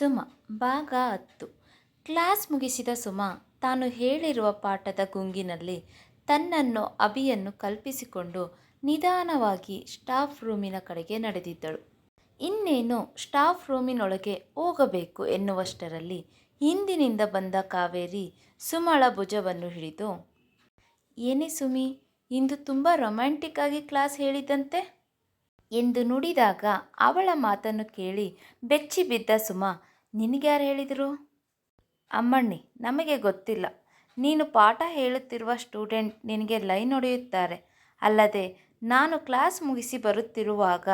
ಸುಮ, ಭಾಗ ಹತ್ತು. ಕ್ಲಾಸ್ ಮುಗಿಸಿದ ಸುಮ, ತಾನು ಹೇಳಿರುವ ಪಾಠದ ಗುಂಗಿನಲ್ಲಿ ತನ್ನನ್ನು ಅಭಿಯನ್ನು ಕಲ್ಪಿಸಿಕೊಂಡು ನಿಧಾನವಾಗಿ ಸ್ಟಾಫ್ ರೂಮಿನ ಕಡೆಗೆ ನಡೆದಿದ್ದಳು. ಇನ್ನೇನು ಸ್ಟಾಫ್ ರೂಮಿನೊಳಗೆ ಹೋಗಬೇಕು ಎನ್ನುವಷ್ಟರಲ್ಲಿ ಹಿಂದಿನಿಂದ ಬಂದ ಕಾವೇರಿ ಸುಮಳ ಭುಜವನ್ನು ಹಿಡಿದು, ಏನೇ ಸುಮಿ, ಇಂದು ತುಂಬ ರೊಮ್ಯಾಂಟಿಕ್ ಆಗಿ ಕ್ಲಾಸ್ ಹೇಳಿದಂತೆ ಎಂದು ನುಡಿದಾಗ ಅವಳ ಮಾತನ್ನು ಕೇಳಿ ಬೆಚ್ಚಿ ಬಿದ್ದ ಸುಮ ನಿನಗ್ಯಾರು ಹೇಳಿದರು? ಅಮ್ಮಣ್ಣಿ, ನಮಗೆ ಗೊತ್ತಿಲ್ಲ. ನೀನು ಪಾಠ ಹೇಳುತ್ತಿರುವ ಸ್ಟೂಡೆಂಟ್ ನಿನಗೆ ಲೈನ್ ಹೊಡೆಯುತ್ತಾರೆ. ಅಲ್ಲದೆ, ನಾನು ಕ್ಲಾಸ್ ಮುಗಿಸಿ ಬರುತ್ತಿರುವಾಗ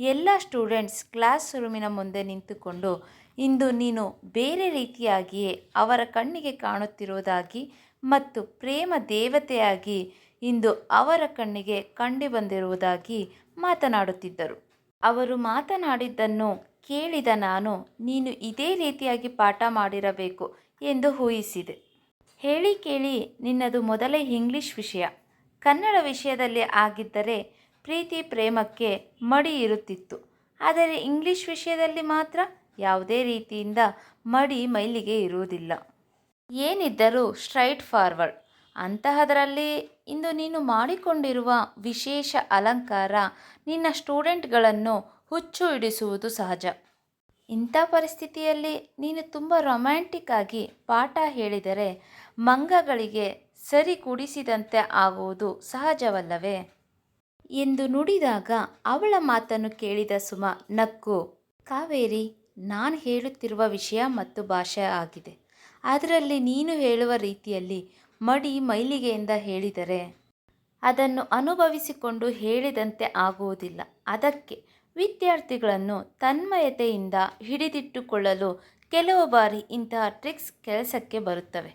ಎಲ್ಲ ಸ್ಟೂಡೆಂಟ್ಸ್ ಕ್ಲಾಸ್ ರೂಮಿನ ಮುಂದೆ ನಿಂತುಕೊಂಡು, ಇಂದು ನೀನು ಬೇರೆ ರೀತಿಯಾಗಿಯೇ ಅವರ ಕಣ್ಣಿಗೆ ಕಾಣುತ್ತಿರುವುದಾಗಿ ಮತ್ತು ಪ್ರೇಮ ದೇವತೆಯಾಗಿ ಇಂದು ಅವರ ಕಣ್ಣಿಗೆ ಕಂಡುಬಂದಿರುವುದಾಗಿ ಮಾತನಾಡುತ್ತಿದ್ದರು. ಅವರು ಮಾತನಾಡಿದ್ದನ್ನು ಕೇಳಿದ ನಾನು, ನೀನು ಇದೇ ರೀತಿಯಾಗಿ ಪಾಠ ಮಾಡಿರಬೇಕು ಎಂದು ಊಹಿಸಿದೆ. ಹೇಳಿ ಕೇಳಿ, ನಿನ್ನದು ಮೊದಲೇ ಇಂಗ್ಲಿಷ್ ವಿಷಯ. ಕನ್ನಡ ವಿಷಯದಲ್ಲಿ ಆಗಿದ್ದರೆ ಪ್ರೀತಿ ಪ್ರೇಮಕ್ಕೆ ಮಡಿ ಇರುತ್ತಿತ್ತು. ಆದರೆ ಇಂಗ್ಲಿಷ್ ವಿಷಯದಲ್ಲಿ ಮಾತ್ರ ಯಾವುದೇ ರೀತಿಯಿಂದ ಮಡಿ ಮೈಲಿಗೆ ಇರುವುದಿಲ್ಲ. ಏನಿದ್ದರೂ ಸ್ಟ್ರೈಟ್ ಫಾರ್ವರ್ಡ್. ಅಂತಹದರಲ್ಲಿ ಇಂದು ನೀನು ಮಾಡಿಕೊಂಡಿರುವ ವಿಶೇಷ ಅಲಂಕಾರ ನಿನ್ನ ಸ್ಟೂಡೆಂಟ್ಗಳನ್ನು ಹುಚ್ಚು ಹಿಡಿಸುವುದು ಸಹಜ. ಇಂಥ ಪರಿಸ್ಥಿತಿಯಲ್ಲಿ ನೀನು ತುಂಬ ರೊಮ್ಯಾಂಟಿಕ್ ಆಗಿ ಪಾಠ ಹೇಳಿದರೆ ಮಂಗಗಳಿಗೆ ಸರಿ ಕುಡಿಸಿದಂತೆ ಆಗುವುದು ಸಹಜವಲ್ಲವೇ? ಎಂದು ನುಡಿದಾಗ ಅವಳ ಮಾತನ್ನು ಕೇಳಿದ ಸುಮ, ನಕ್ಕು, ಕಾವೇರಿ, ನಾನು ಹೇಳುತ್ತಿರುವ ವಿಷಯ ಮತ್ತು ಭಾಷೆ ಆಗಿದೆ. ಅದರಲ್ಲಿ ನೀನು ಹೇಳುವ ರೀತಿಯಲ್ಲಿ ಮಡಿ ಮೈಲಿಗೆಯಿಂದ ಹೇಳಿದರೆ ಅದನ್ನು ಅನುಭವಿಸಿಕೊಂಡು ಹೇಳಿದಂತೆ ಆಗುವುದಿಲ್ಲ. ಅದಕ್ಕೆ ವಿದ್ಯಾರ್ಥಿಗಳನ್ನು ತನ್ಮಯತೆಯಿಂದ ಹಿಡಿದಿಟ್ಟುಕೊಳ್ಳಲು ಕೆಲವು ಬಾರಿ ಇಂತಹ ಟ್ರಿಕ್ಸ್ ಕೆಲಸಕ್ಕೆ ಬರುತ್ತವೆ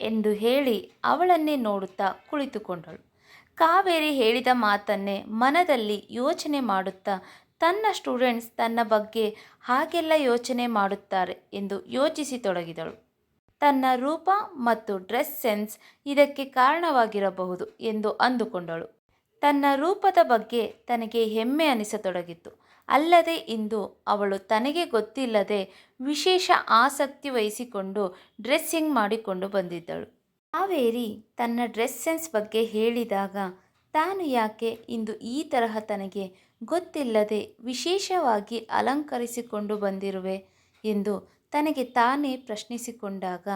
ಎಂದು ಹೇಳಿ ಅವಳನ್ನೇ ನೋಡುತ್ತಾ ಕುಳಿತುಕೊಂಡಳು. ಕಾವೇರಿ ಹೇಳಿದ ಮಾತನ್ನೇ ಮನದಲ್ಲಿ ಯೋಚನೆ ಮಾಡುತ್ತಾ, ತನ್ನ ಸ್ಟೂಡೆಂಟ್ಸ್ ತನ್ನ ಬಗ್ಗೆ ಹಾಗೆಲ್ಲ ಯೋಚನೆ ಮಾಡುತ್ತಾರೆ ಎಂದು ಯೋಚಿಸಿತೊಡಗಿದಳು ತನ್ನ ರೂಪ ಮತ್ತು ಡ್ರೆಸ್ ಸೆನ್ಸ್ ಇದಕ್ಕೆ ಕಾರಣವಾಗಿರಬಹುದು ಎಂದು ಅಂದುಕೊಂಡಳು. ತನ್ನ ರೂಪದ ಬಗ್ಗೆ ತನಗೆ ಹೆಮ್ಮೆ ಅನಿಸತೊಡಗಿತು. ಅಲ್ಲದೆ ಇಂದು ಅವಳು ತನಗೆ ಗೊತ್ತಿಲ್ಲದೆ ವಿಶೇಷ ಆಸಕ್ತಿ ವಹಿಸಿಕೊಂಡು ಡ್ರೆಸ್ಸಿಂಗ್ ಮಾಡಿಕೊಂಡು ಬಂದಿದ್ದಳು. ಕಾವೇರಿ ತನ್ನ ಡ್ರೆಸ್ ಸೆನ್ಸ್ ಬಗ್ಗೆ ಹೇಳಿದಾಗ, ತಾನು ಯಾಕೆ ಇಂದು ಈ ತರಹ ತನಗೆ ಗೊತ್ತಿಲ್ಲದೆ ವಿಶೇಷವಾಗಿ ಅಲಂಕರಿಸಿಕೊಂಡು ಬಂದಿರುವೆ ಎಂದು ತನಗೆ ತಾನೇ ಪ್ರಶ್ನಿಸಿಕೊಂಡಾಗ,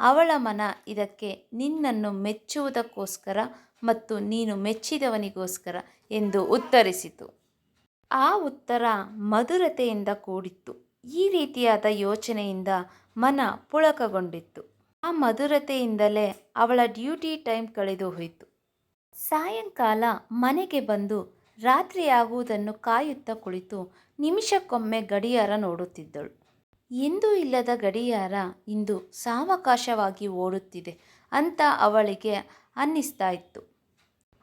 ಅವಳ ಮನ ಇದಕ್ಕೆ ನಿನ್ನನ್ನು ಮೆಚ್ಚುವುದಕ್ಕೋಸ್ಕರ ಮತ್ತು ನೀನು ಮೆಚ್ಚಿದವನಿಗೋಸ್ಕರ ಎಂದು ಉತ್ತರಿಸಿತು. ಆ ಉತ್ತರ ಮಧುರತೆಯಿಂದ ಕೂಡಿತ್ತು. ಈ ರೀತಿಯಾದ ಯೋಚನೆಯಿಂದ ಮನ ಪುಳಕಗೊಂಡಿತ್ತು. ಆ ಮಧುರತೆಯಿಂದಲೇ ಅವಳ ಡ್ಯೂಟಿ ಟೈಮ್ ಕಳೆದು ಹೋಯಿತು. ಸಾಯಂಕಾಲ ಮನೆಗೆ ಬಂದು ರಾತ್ರಿಯಾಗುವುದನ್ನು ಕಾಯುತ್ತಾ ಕುಳಿತು ನಿಮಿಷಕ್ಕೊಮ್ಮೆ ಗಡಿಯಾರ ನೋಡುತ್ತಿದ್ದಳು. ಎಂದೂ ಇಲ್ಲದ ಗಡಿಯಾರ ಇಂದು ಸಾವಕಾಶವಾಗಿ ಓಡುತ್ತಿದೆ ಅಂತ ಅವಳಿಗೆ ಅನ್ನಿಸ್ತಾ ಇತ್ತು.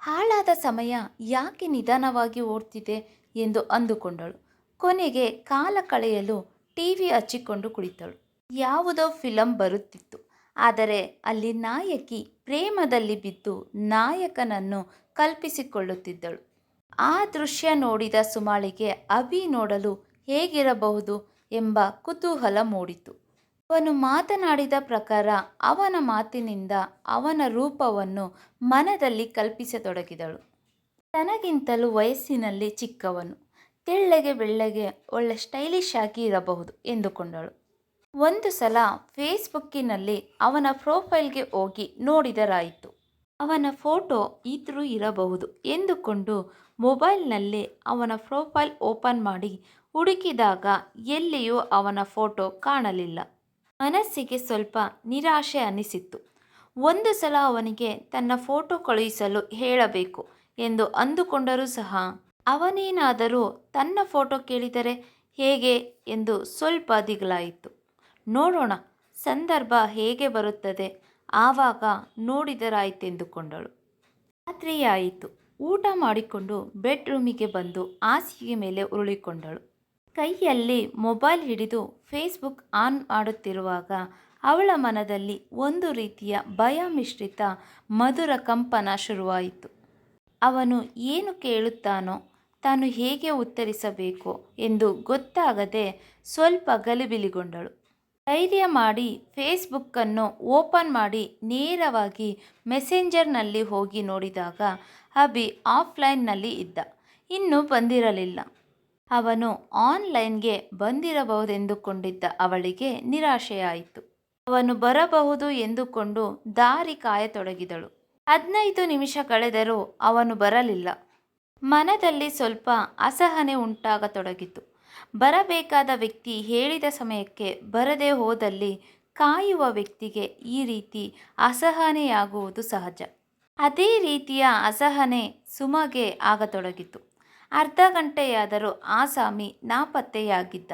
ಹಾಳಾದ ಸಮಯ ಯಾಕೆ ನಿಧಾನವಾಗಿ ಓಡ್ತಿದೆ ಎಂದು ಅಂದುಕೊಂಡಳು. ಕೊನೆಗೆ ಕಾಲ ಕಳೆಯಲು ಟಿ ವಿ ಹಚ್ಚಿಕೊಂಡು ಕುಳಿತಳು. ಯಾವುದೋ ಫಿಲಂ ಬರುತ್ತಿತ್ತು. ಆದರೆ ಅಲ್ಲಿ ನಾಯಕಿ ಪ್ರೇಮದಲ್ಲಿ ಬಿದ್ದು ನಾಯಕನನ್ನು ಕಲ್ಪಿಸಿಕೊಳ್ಳುತ್ತಿದ್ದಳು. ಆ ದೃಶ್ಯ ನೋಡಿದ ಸುಮಾಳಿಗೆ ಅಭಿ ನೋಡಲು ಹೇಗಿರಬಹುದು ಎಂಬ ಕುತೂಹಲ ಮೂಡಿತು. ಅವನು ಮಾತನಾಡಿದ ಪ್ರಕಾರ ಅವನ ಮಾತಿನಿಂದ ಅವನ ರೂಪವನ್ನು ಮನದಲ್ಲಿ ಕಲ್ಪಿಸತೊಡಗಿದಳು. ತನಗಿಂತಲೂ ವಯಸ್ಸಿನಲ್ಲಿ ಚಿಕ್ಕವನು. ತೆಳ್ಳಗೆ ಬೆಳ್ಳಗೆ ಒಳ್ಳೆ ಸ್ಟೈಲಿಶ್ ಆಗಿ ಇರಬಹುದು ಎಂದುಕೊಂಡಳು. ಒಂದು ಸಲ ಫೇಸ್ಬುಕ್ಕಿನಲ್ಲಿ ಅವನ ಪ್ರೊಫೈಲ್ಗೆ ಹೋಗಿ ನೋಡಿದರಾಯಿತು. ಅವನ ಫೋಟೋ ಇದ್ರೂ ಇರಬಹುದು ಎಂದುಕೊಂಡು ಮೊಬೈಲ್ನಲ್ಲಿ ಅವನ ಪ್ರೊಫೈಲ್ ಓಪನ್ ಮಾಡಿ ಹುಡುಕಿದಾಗ ಎಲ್ಲಿಯೂ ಅವನ ಫೋಟೋ ಕಾಣಲಿಲ್ಲ. ಮನಸ್ಸಿಗೆ ಸ್ವಲ್ಪ ನಿರಾಶೆ ಅನಿಸಿತ್ತು ಒಂದು ಸಲ ಅವನಿಗೆ ತನ್ನ ಫೋಟೋ ಕಳುಹಿಸಲು ಹೇಳಬೇಕು ಎಂದು ಅಂದುಕೊಂಡರೂ ಸಹ ಅವನೇನಾದರೂ ತನ್ನ ಫೋಟೋ ಕೇಳಿದರೆ ಹೇಗೆ ಎಂದು ಸ್ವಲ್ಪ ದಿಗಲಾಯಿತು. ನೋಡೋಣ, ಸಂದರ್ಭ ಹೇಗೆ ಬರುತ್ತದೆ ಆವಾಗ ನೋಡಿದರಾಯಿತೆಂದುಕೊಂಡಳು. ರಾತ್ರಿಯಾಯಿತು. ಊಟ ಮಾಡಿಕೊಂಡು ಬೆಡ್ರೂಮಿಗೆ ಬಂದು ಹಾಸಿಗೆ ಮೇಲೆ ಉರುಳಿಕೊಂಡಳು. ಕೈಯಲ್ಲಿ ಮೊಬೈಲ್ ಹಿಡಿದು ಫೇಸ್ಬುಕ್ ಆನ್ ಮಾಡುತ್ತಿರುವಾಗ ಅವಳ ಮನದಲ್ಲಿ ಒಂದು ರೀತಿಯ ಭಯ ಮಿಶ್ರಿತ ಮಧುರ ಕಂಪನ ಶುರುವಾಯಿತು. ಅವನು ಏನು ಕೇಳುತ್ತಾನೋ ತಾನು ಹೇಗೆ ಉತ್ತರಿಸಬೇಕು ಎಂದು ಗೊತ್ತಾಗದೆ ಸ್ವಲ್ಪ ಗಲಿಬಿಲಿಗೊಂಡಳು. ಧೈರ್ಯ ಮಾಡಿ ಫೇಸ್ಬುಕ್ಕನ್ನು ಓಪನ್ ಮಾಡಿ ನೇರವಾಗಿ ಮೆಸೆಂಜರ್ನಲ್ಲಿ ಹೋಗಿ ನೋಡಿದಾಗ ಅಭಿ ಆಫ್ಲೈನ್ನಲ್ಲಿ ಇದ್ದ. ಇನ್ನೂ ಬಂದಿರಲಿಲ್ಲ. ಅವನು ಆನ್ಲೈನ್ಗೆ ಬಂದಿರಬಹುದೆಂದುಕೊಂಡಿದ್ದ ಅವಳಿಗೆ ನಿರಾಶೆಯಾಯಿತು. ಅವನು ಬರಬಹುದು ಎಂದುಕೊಂಡು ದಾರಿ ಕಾಯತೊಡಗಿದಳು. ಹದಿನೈದು ನಿಮಿಷ ಕಳೆದರೂ ಅವನು ಬರಲಿಲ್ಲ. ಮನದಲ್ಲಿ ಸ್ವಲ್ಪ ಅಸಹನೆ ಉಂಟಾಗತೊಡಗಿತು. ಬರಬೇಕಾದ ವ್ಯಕ್ತಿ ಹೇಳಿದ ಸಮಯಕ್ಕೆ ಬರದೆ ಹೋದಲ್ಲಿ ಕಾಯುವ ವ್ಯಕ್ತಿಗೆ ಈ ರೀತಿ ಅಸಹನೆಯಾಗುವುದು ಸಹಜ. ಅದೇ ರೀತಿಯ ಅಸಹನೆ ಸುಮಗೆ ಆಗತೊಡಗಿತು. ಅರ್ಧ ಗಂಟೆಯಾದರೂ ಆಸಾಮಿ ನಾಪತ್ತೆಯಾಗಿದ್ದ.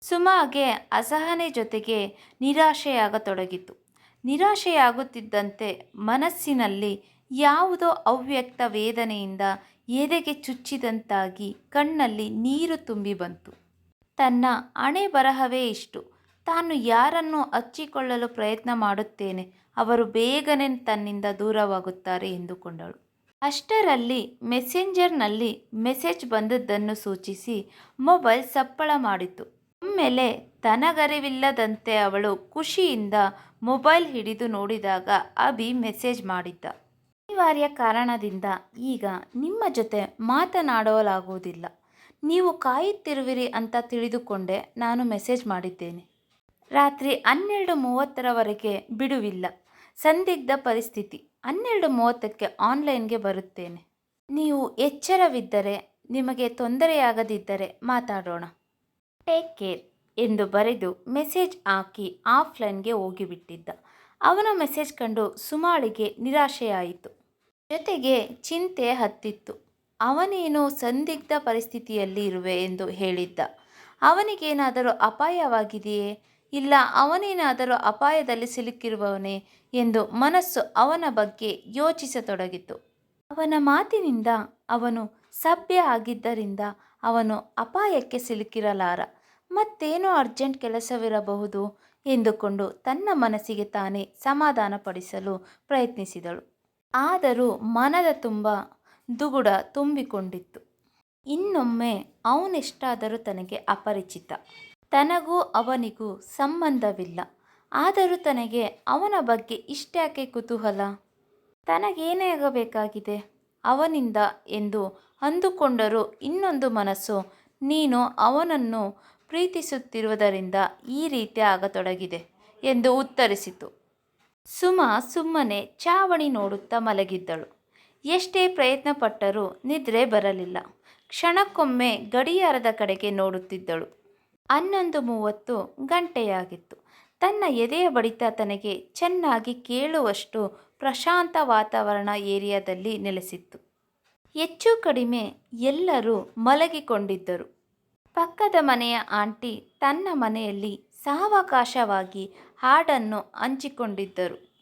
ಸುಮಾಗೆ ಅಸಹನೆ ಜೊತೆಗೆ ನಿರಾಶೆಯಾಗತೊಡಗಿತು. ನಿರಾಶೆಯಾಗುತ್ತಿದ್ದಂತೆ ಮನಸ್ಸಿನಲ್ಲಿ ಯಾವುದೋ ಅವ್ಯಕ್ತ ವೇದನೆಯಿಂದ ಎದೆಗೆ ಚುಚ್ಚಿದಂತಾಗಿ ಕಣ್ಣಲ್ಲಿ ನೀರು ತುಂಬಿ ಬಂತು. ತನ್ನ ಹಣೆ ಬರಹವೇ ಇಷ್ಟು. ತಾನು ಯಾರನ್ನು ಹಚ್ಚಿಕೊಳ್ಳಲು ಪ್ರಯತ್ನ ಮಾಡುತ್ತೇನೆ, ಅವರು ಬೇಗನೆ ತನ್ನಿಂದ ದೂರವಾಗುತ್ತಾರೆ ಎಂದುಕೊಂಡಳು. ಅಷ್ಟರಲ್ಲಿ ಮೆಸೆಂಜರ್ನಲ್ಲಿ ಮೆಸೇಜ್ ಬಂದದ್ದನ್ನು ಸೂಚಿಸಿ ಮೊಬೈಲ್ ಸಪ್ಪಳ ಮಾಡಿತು ಒಮ್ಮೆಲೆ ತನಗರಿವಿಲ್ಲದಂತೆ ಅವಳು ಖುಷಿಯಿಂದ ಮೊಬೈಲ್ ಹಿಡಿದು ನೋಡಿದಾಗ ಅಭಿ ಮೆಸೇಜ್ ಮಾಡಿದ್ದ. ಅನಿವಾರ್ಯ ಕಾರಣದಿಂದ ಈಗ ನಿಮ್ಮ ಜೊತೆ ಮಾತನಾಡಲಾಗುವುದಿಲ್ಲ. ನೀವು ಕಾಯುತ್ತಿರುವಿರಿ ಅಂತ ತಿಳಿದುಕೊಂಡೆ ನಾನು ಮೆಸೇಜ್ ಮಾಡಿದ್ದೇನೆ. ರಾತ್ರಿ ಹನ್ನೆರಡು ಮೂವತ್ತರವರೆಗೆ ಬಿಡುವಿಲ್ಲ. ಸಂದಿಗ್ಧ ಪರಿಸ್ಥಿತಿ. ಹನ್ನೆರಡು ಮೂವತ್ತಕ್ಕೆ ಆನ್ಲೈನ್ಗೆ ಬರುತ್ತೇನೆ. ನೀವು ಎಚ್ಚರವಿದ್ದರೆ ನಿಮಗೆ ತೊಂದರೆಯಾಗದಿದ್ದರೆ ಮಾತಾಡೋಣ. ಟೇಕ್ ಕೇರ್ ಎಂದು ಬರೆದು ಮೆಸೇಜ್ ಹಾಕಿ ಆಫ್ಲೈನ್ಗೆ ಹೋಗಿಬಿಟ್ಟಿದ್ದ. ಅವನ ಮೆಸೇಜ್ ಕಂಡು ಸುಮಾಳಿಗೆ ನಿರಾಶೆಯಾಯಿತು. ಜೊತೆಗೆ ಚಿಂತೆ ಹತ್ತಿತ್ತು. ಅವನೇನು ಸಂದಿಗ್ಧ ಪರಿಸ್ಥಿತಿಯಲ್ಲಿ ಇರುವೆ ಎಂದು ಹೇಳಿದ್ದ. ಅವನಿಗೇನಾದರೂ ಅಪಾಯವಾಗಿದೆಯೇ? ಇಲ್ಲ, ಅವನೇನಾದರೂ ಅಪಾಯದಲ್ಲಿ ಸಿಲುಕಿರುವವನೇ ಎಂದು ಮನಸ್ಸು ಅವನ ಬಗ್ಗೆ ಯೋಚಿಸತೊಡಗಿತು. ಅವನ ಮಾತಿನಿಂದ ಅವನು ಸಭ್ಯ ಆಗಿದ್ದರಿಂದ ಅವನು ಅಪಾಯಕ್ಕೆ ಸಿಲುಕಿರಲಾರ. ಮತ್ತೇನೋ ಅರ್ಜೆಂಟ್ ಕೆಲಸವಿರಬಹುದು ಎಂದುಕೊಂಡು ತನ್ನ ಮನಸ್ಸಿಗೆ ತಾನೇ ಸಮಾಧಾನಪಡಿಸಲು ಪ್ರಯತ್ನಿಸಿದಳು. ಆದರೂ ಮನದ ತುಂಬ ದುಗುಡ ತುಂಬಿಕೊಂಡಿತ್ತು. ಇನ್ನೊಮ್ಮೆ ಅವನೆಷ್ಟಾದರೂ ತನಗೆ ಅಪರಿಚಿತ. ತನಗೂ ಅವನಿಗೂ ಸಂಬಂಧವಿಲ್ಲ. ಆದರೂ ತನಗೆ ಅವನ ಬಗ್ಗೆ ಇಷ್ಟ್ಯಾಕೆ ಕುತೂಹಲ? ತನಗೇನೇ ಆಗಬೇಕಾಗಿದೆ? ಅವನಿಂದ ಎಂದು ಅಂದುಕೊಂಡರೂ ಇನ್ನೊಂದು ಮನಸ್ಸು. ನೀನು ಅವನನ್ನು ಪ್ರೀತಿಸುತ್ತಿರುವುದರಿಂದ ಈ ರೀತಿ ಆಗತೊಡಗಿದೆ ಎಂದು ಉತ್ತರಿಸಿತು. ಸುಮ ಸುಮ್ಮನೆ ಚಾವಣಿ ನೋಡುತ್ತಾ ಮಲಗಿದ್ದಳು. ಎಷ್ಟೇ ಪ್ರಯತ್ನಪಟ್ಟರೂ ನಿದ್ರೆ ಬರಲಿಲ್ಲ. ಕ್ಷಣಕ್ಕೊಮ್ಮೆ ಗಡಿಯಾರದ ಕಡೆಗೆ ನೋಡುತ್ತಿದ್ದಳು. ಹನ್ನೊಂದು ಮೂವತ್ತು ಗಂಟೆಯಾಗಿತ್ತು. ತನ್ನ ಎದೆಯ ಬಡಿತ ತನಗೆ ಚೆನ್ನಾಗಿ ಕೇಳುವಷ್ಟು ಪ್ರಶಾಂತ ವಾತಾವರಣ ಏರಿಯಾದಲ್ಲಿ ನೆಲೆಸಿತ್ತು. ಹೆಚ್ಚು ಕಡಿಮೆ ಎಲ್ಲರೂ ಮಲಗಿಕೊಂಡಿದ್ದರು. ಪಕ್ಕದ ಮನೆಯ ಆಂಟಿ ತನ್ನ ಮನೆಯಲ್ಲಿ ಸಾವಕಾಶವಾಗಿ ಹಾಡನ್ನು ಹಂಚಿಕೊಂಡಿದ್ದರು.